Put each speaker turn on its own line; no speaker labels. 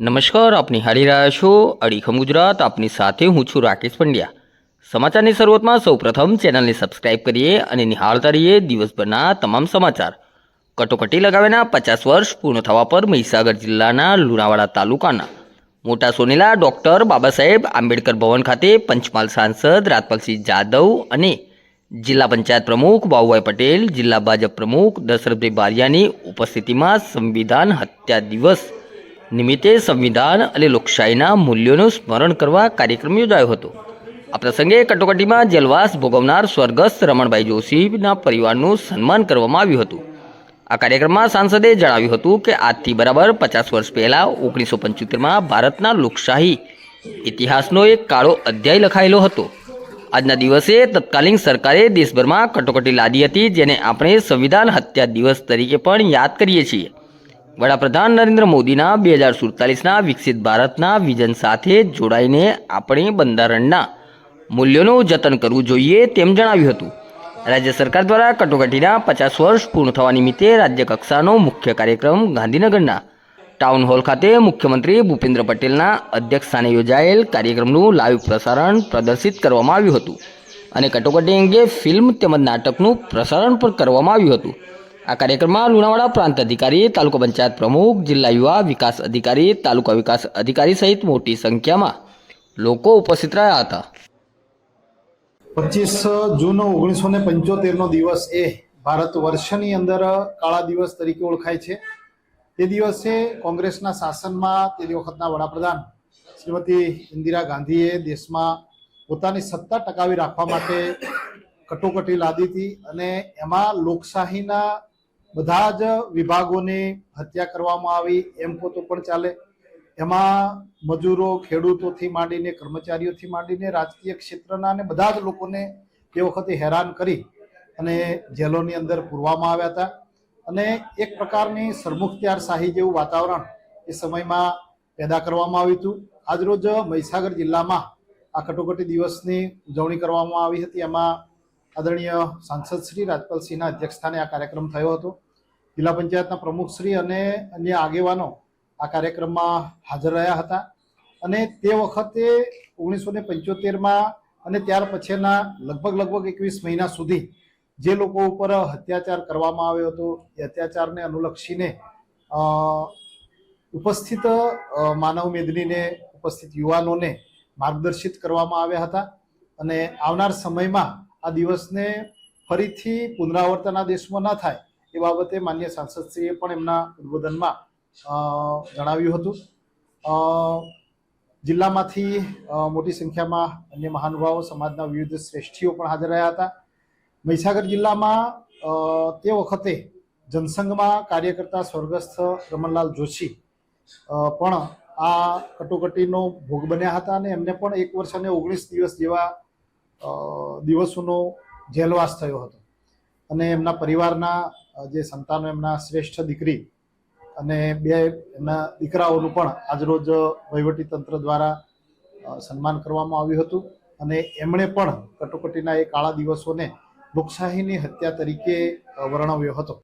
નમસ્કાર આપ નિહાળી રહ્યા છો અડીખમ ગુજરાત, આપની સાથે હું છું રાકેશ પંડ્યા. સમાચારની શરૂઆતમાં સૌપ્રથમ ચેનલને સબસ્ક્રાઇબ કરીએ અને નિહાળતા રહીએ દિવસભરના તમામ સમાચાર. કટોકટી લગાવ્યાના પચાસ વર્ષ પૂર્ણ થવા પર મહીસાગર જિલ્લાના લુણાવાડા તાલુકાના મોટા સોનેલા ડૉક્ટર બાબા સાહેબ આંબેડકર ભવન ખાતે પંચમહાલ સાંસદ રાજપાલસિંહ જાદવ અને જિલ્લા પંચાયત પ્રમુખ બાબુભાઈ પટેલ, જિલ્લા ભાજપ પ્રમુખ દશરથભાઈ બારિયાની ઉપસ્થિતિમાં સંવિધાન હત્યા દિવસ નિમિત્તે સંવિધાન અને લોકશાહીના મૂલ્યોનું સ્મરણ કરવા કાર્યક્રમ યોજાયો હતો. આ પ્રસંગે કટોકટીમાં જેલવાસ ભોગવનાર સ્વર્ગસ્થ રમણભાઈ જોશીના પરિવારનું સન્માન કરવામાં આવ્યું હતું. આ કાર્યક્રમમાં સાંસદે જણાવ્યું હતું કે આજથી બરાબર પચાસ વર્ષ પહેલાં ઓગણીસો પંચોતેરમાં ભારતના લોકશાહી ઇતિહાસનો એક કાળો અધ્યાય લખાયેલો હતો. આજના દિવસે તત્કાલીન સરકારે દેશભરમાં કટોકટી લાદી હતી જેને આપણે સંવિધાન હત્યા દિવસ તરીકે પણ યાદ કરીએ છીએ. વડાપ્રધાન નરેન્દ્ર મોદીના બે હજાર સુડતાલીસના વિકસિત ભારતના વિઝન સાથે જોડાઈને આપણે બંધારણના મૂલ્યોનું જતન કરવું જોઈએ તેમ જણાવ્યું હતું. રાજ્ય સરકાર દ્વારા કટોકટીના પચાસ વર્ષ પૂર્ણ થવા નિમિત્તે રાજ્ય કક્ષાનો મુખ્ય કાર્યક્રમ ગાંધીનગરના ટાઉન હોલ ખાતે મુખ્યમંત્રી ભૂપેન્દ્ર પટેલના અધ્યક્ષસ્થાને યોજાયેલ કાર્યક્રમનું લાઈવ પ્રસારણ પ્રદર્શિત કરવામાં આવ્યું હતું અને કટોકટી અંગે ફિલ્મ તેમજ નાટકનું પ્રસારણ પણ કરવામાં આવ્યું હતું. આ કાર્યક્રમમાં લુણાવાડા પ્રાંત અધિકારી, તાલુકા પંચાયત પ્રમુખ, જિલ્લા યુવા વિકાસ અધિકારી, તાલુકા વિકાસ અધિકારી સહિત મોટી સંખ્યામાં લોકો ઉપસ્થિત રહ્યા હતા.
પચીસ જૂન ઓગણીસો ને પંચોતેરનો દિવસ એ ભારત વર્ષની અંદર કાળા દિવસ તરીકે ઓળખાય છે. તે દિવસે કોંગ્રેસના શાસનમાં તે વખતના વડાપ્રધાન શ્રીમતી ઇન્દિરા ગાંધીએ દેશમાં પોતાની સત્તા ટકાવી રાખવા માટે કટોકટી લાદી હતી અને એમાં લોકશાહીના બધા જ વિભાગોની હત્યા કરવામાં આવી, એમ કહો તો પણ ચાલે. એમાં મજૂરો, ખેડૂતોથી માંડીને કર્મચારીઓથી માંડીને રાજકીય ક્ષેત્રના અને બધા જ લોકોને તે વખતે હેરાન કરી અને જેલોની અંદર પૂરવામાં આવ્યા હતા. અને એક પ્રકારની સરમુખત્યારશાહી જેવું વાતાવરણ એ સમયમાં પેદા કરવામાં આવ્યું હતું. આજરોજ મહીસાગર જિલ્લામાં આ કટોકટી દિવસની ઉજવણી કરવામાં આવી હતી. એમાં આદરણીય સાંસદ શ્રી રાજપાલસિંહના અધ્યક્ષસ્થાને આ કાર્યક્રમ થયો હતો. જિલ્લા પંચાયતના પ્રમુખશ્રી અને અન્ય આગેવાનો આ કાર્યક્રમમાં હાજર રહ્યા હતા. અને તે વખતે ઓગણીસો ને પંચોતેરમાં અને ત્યાર પછીના લગભગ લગભગ એકવીસ મહિના સુધી જે લોકો ઉપર અત્યાચાર કરવામાં આવ્યો હતો, એ અત્યાચારને અનુલક્ષીને ઉપસ્થિત માનવ મેદનીને ઉપસ્થિત યુવાનોને માર્ગદર્શિત કરવામાં આવ્યા હતા. અને આવનાર સમયમાં આ દિવસને ફરીથી પુનરાવર્તન આ દેશમાં ન થાય એ બાબતે માન્ય સાંસદશ્રીએ પણ એમના ઉદબોધનમાં જણાવ્યું હતું. જિલ્લામાંથી મોટી સંખ્યામાં અન્ય મહાનુભાવો સમાજના વિવિધ શ્રેષ્ઠીઓ પણ હાજર રહ્યા હતા. મહીસાગર જિલ્લામાં તે વખતે જનસંઘમાં કાર્ય કરતા સ્વર્ગસ્થ રમણલાલ જોશી પણ આ કટોકટીનો ભોગ બન્યા હતા અને એમને પણ એક વર્ષ અને ઓગણીસ દિવસ જેવા દિવસોનો જેલવાસ થયો હતો. અને એમના પરિવારના જે સંતાનો એમના શ્રેષ્ઠ દીકરી અને બે એમના દીકરાઓનું પણ આજરોજ વહીવટી તંત્ર દ્વારા સન્માન કરવામાં આવ્યું હતું. અને એમણે પણ કટોકટીના એ કાળા દિવસોને લોકશાહીની હત્યા તરીકે વર્ણવ્યો હતો.